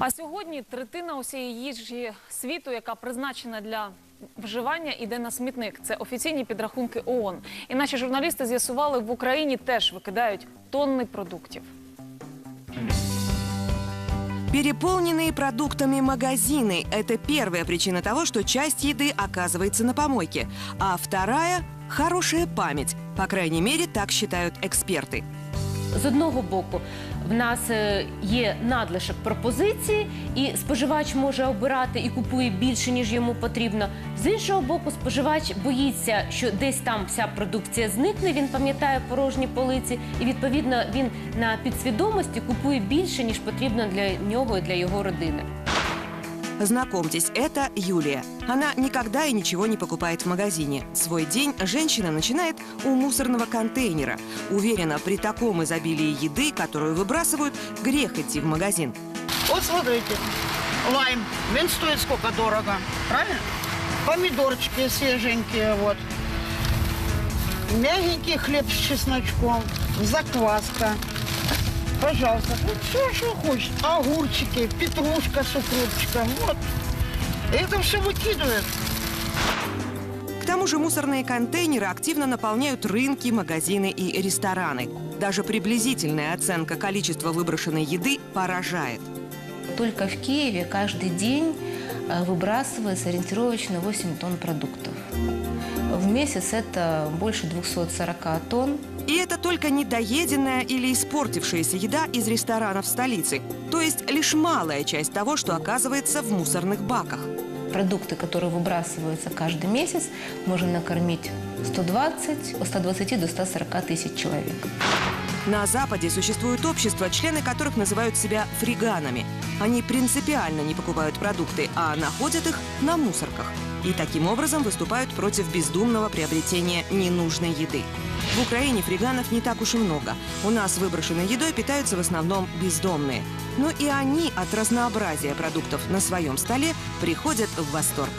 А сьогодні третина усієї їжі світу, яка призначена для вживання, іде на смітник. Це офіційні підрахунки ООН. І наші журналісти з'ясували, в Україні теж викидають тонни продуктів. Переполненные продуктами магазины – это первая причина того, что часть еды оказывается на помойке. А вторая – хорошая память. По крайней мере, так считают эксперты. З одного боку, в нас е, є надлишок пропозиції, і споживач може обирати і купує більше, ніж йому потрібно. З іншого боку, споживач боїться, що десь там вся продукція зникне. Він пам'ятає порожні полиці, і відповідно він на підсвідомості купує більше, ніж потрібно для нього і для його родини. Знакомьтесь, это Юлия. Она никогда и ничего не покупает в магазине. Свой день женщина начинает у мусорного контейнера. Уверена, при таком изобилии еды, которую выбрасывают, грех идти в магазин. Вот смотрите, лайм, вин стоит сколько дорого, правильно? Помидорчики свеженькие, вот. Мягенький хлеб с чесночком, закваска. Пожалуйста, вот все, что хочешь. Огурчики, петрушка с укропчиком, вот. Это все выкидывают. К тому же мусорные контейнеры активно наполняют рынки, магазины и рестораны. Даже приблизительная оценка количества выброшенной еды поражает. Только в Киеве каждый день э, выбрасывается ориентировочно 8 тонн продуктов. В месяц это больше 240 тонн. И это только недоеденная или испортившаяся еда из ресторанов столицы. То есть лишь малая часть того, что оказывается в мусорных баках. Продукты, которые выбрасываются каждый месяц, можно накормить 120, от 120 до 140 тысяч человек. На Западе существуют общества, члены которых называют себя фриганами. Они принципиально не покупают продукты, а находят их на мусорках. И таким образом выступают против бездумного приобретения ненужной еды. В Украине фриганов не так уж и много. У нас выброшенной едой питаются в основном бездомные. Но и они от разнообразия продуктов на своем столе приходят в восторг.